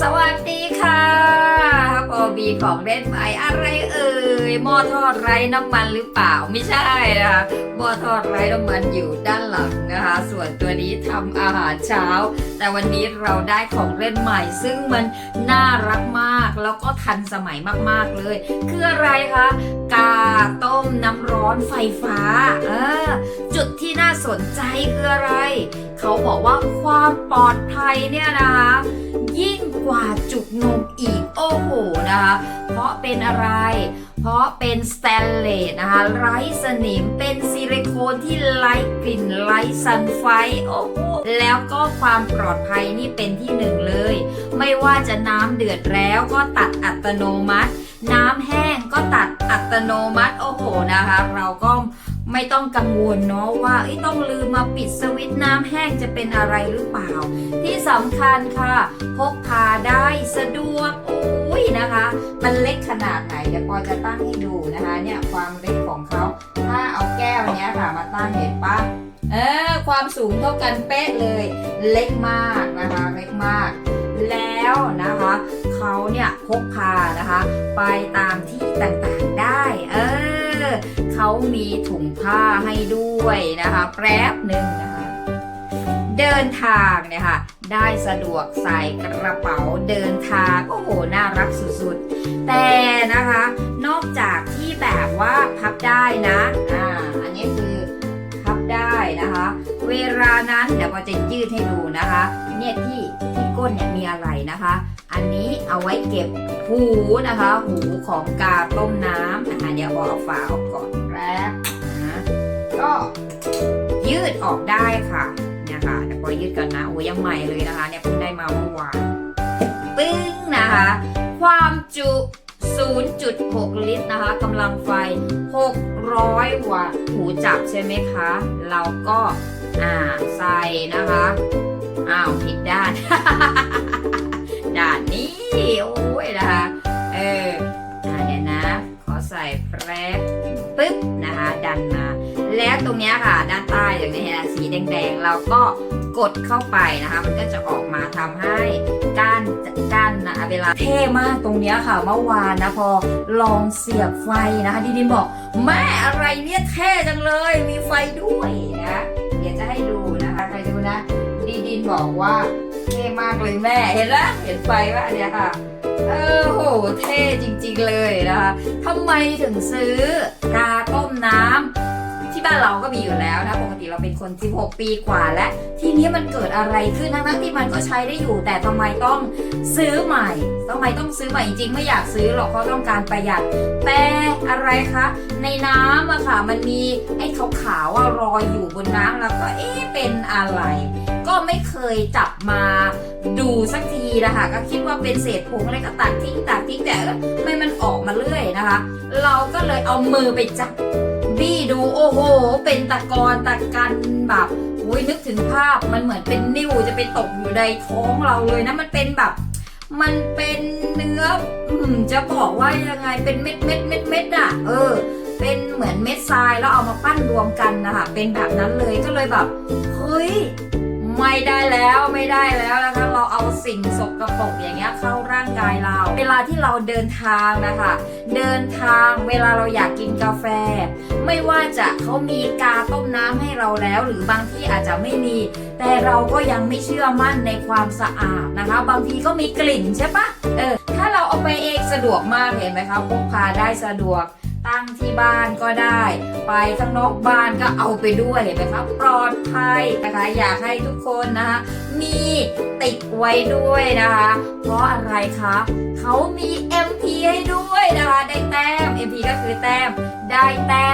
สวัสดีค่ะพอมีของเล่นใหม่อะไรเอ่ยหม้อทอดไร้น้ำมันหรือเปล่าไม่ใช่นะคะหม้อทอดไร้น้ำมันอยู่ด้านหลังนะคะ ส่วนตัวนี้ทำอาหารเช้า แต่วันนี้เราได้ของเล่นใหม่ ซึ่งมันน่ารักมากแล้วก็ทันสมัยมากๆเลย คืออะไรคะกาต้มน้ำร้อนไฟฟ้าเออจุดที่น่าสนใจคืออะไร เขาบอกว่าความปลอดภัยเนี่ยนะคะยิ่ง กว่าจุกนมอีกโอ้โหนะคะ เพราะเป็นอะไร เพราะเป็นสแตนเลสนะคะไร้สนิมเป็นซิลิโคนที่ไร้กลิ่นไร้ซันไฟโอ้โหแล้วก็ความปลอดภัยนี่เป็นที่หนึ่งเลย ไม่ว่าจะน้ำเดือดแล้วก็ตัดอัตโนมัติ น้ำแห้งก็ตัดอัตโนมัติโอ้โหนะคะ เราก็ ไม่ต้องกังวลเนาะว่าเอ้ต้องลืมมาปิดสวิตช์น้ำแห้งจะเป็นอะไรหรือเปล่า ที่สำคัญค่ะ พกพาได้สะดวกโอ้ยนะคะ มันเล็กขนาดไหนเดี๋ยวปอจะตั้งให้ดูนะคะเนี่ยความเล็กของเขาถ้าเอาแก้วเนี้ยค่ะมาตั้งเห็นปะเออความสูงเท่ากันเป๊ะเลย เล็กมากนะคะเล็กมากแล้วนะคะเขาเนี่ยพกพานะคะ ไปตามที่ต่างๆได้ เออ เขามีถุงผ้าให้ด้วยนะคะ แป๊บหนึ่งนะคะ เดินทางเนี่ยค่ะ ได้สะดวกใส่กระเป๋าเดินทางโอ้โหน่ารักสุดๆ แต่นะคะ นอกจากที่แบบว่าพับได้นะอ่าอันนี้คือพับได้นะคะ เวลานั้นเดี๋ยวก็จะยืดให้ดูนะคะ เนี่ยที่ที่ ก้นเนี่ยมีอะไรนะคะ อันนี้เอาไว้เก็บหูนะคะ หูของกาต้มน้ำอะเดี๋ยวเอาเอาฝาออกก่อนแป๊บนะก็ยืดออกได้ค่ะเนี่ยค่ะเดี๋ยวพอยืดกันนะโอ้ยยังใหม่เลยนะคะเนี่ยเพิ่งได้มาเมื่อวานปึ้งนะคะ ความจุ 0.6 ลิตรนะคะกำลังไฟ 600 วัตต์หูจับใช่ไหมคะ เราก็อ่าใส่นะคะ อ้าวผิดด้าน ด้านนี้โอ้ยนะคะ เอออ่าเดี๋ยวนะ ขอใส่แปรปึ๊บนะคะ ดันมา แล้วตรงนี้ค่ะ ด้านใต้อย่างนี้เห็นไหมสีแดงๆ เราก็กดเข้าไปนะคะ มันก็จะออกมาทำให้ก้านก้านนะเวลาเท่มากตรงเนี้ยค่ะ เมื่อวานนะพอลองเสียบไฟนะคะดิดินบอก แม่อะไรเนี่ยเท่จังเลย มีไฟด้วย บอกว่าเท่มากเลยแม่เห็นแล้วเห็นไฟว่าเนี่ยค่ะเออโหเท่จริงๆเลยนะคะทำไมถึงซื้อกาต้มน้ำ บ้านเราก็มีอยู่แล้วนะปกติเราเป็นคน 16 ปีกว่าและทีนี้มันเกิดอะไรขึ้นทั้งๆที่มันก็ใช้ได้อยู่ แต่ทำไมต้องซื้อใหม่ทำไมต้องซื้อใหม่จริงๆไม่อยากซื้อหรอกเพราะต้องการประหยัดแต่อะไรคะในน้ำอะค่ะมันมีไอ้ขาวๆอะลอยอยู่บนน้ำแล้วก็เอ๊ะเป็นอะไร ก็ไม่เคยจับมาดูสักทีนะคะก็คิดว่าเป็นเศษผงอะไรก็ตักทิ้งตักทิ้งแต่ไม่มันออกมาเรื่อยนะคะ เราก็เลยเอามือไปจับ บี้ดูโอ้โห เป็นตะกอนตะกันแบบอุ้ยนึกถึงภาพมันเหมือนเป็นนิ่วจะไปตกอยู่ในท้องเราเลยนะมันเป็นแบบ มันเป็นเนื้อจะบอกว่ายังไงเป็นเม็ดเม็ดเม็ดเม็ดอะเออ เป็นเหมือนเม็ดทรายแล้วเอามาปั้นรวมกันนะคะเป็นแบบนั้นเลยก็เลยแบบเฮ้ย ไม่ได้แล้วไม่ได้แล้วนะคะเราเอาสิ่งสกปรกอย่างเงี้ยเข้าร่างกายเรา เวลาที่เราเดินทางนะคะ เดินทางเวลาเราอยากกินกาแฟ ไม่ว่าจะเขามีกาต้มน้ำให้เราแล้ว หรือบางที่อาจจะไม่มี แต่เราก็ยังไม่เชื่อมั่นในความสะอาดนะคะ บางทีก็มีกลิ่นใช่ปะเออถ้าเราเอาไปเองสะดวกมากเห็นไหมคะพกพาได้สะดวก ตั้งที่บ้านก็ได้ ไปข้างนอกบ้านก็เอาไปด้วยเห็นไหมคะปลอดภัยนะคะอยากให้ทุกคนนะคะมีติดไว้ด้วยนะคะ เพราะอะไรคะเขามี MP ให้ด้วยนะคะ ได้แต้ม MP ก็คือแต้มได้แต้ม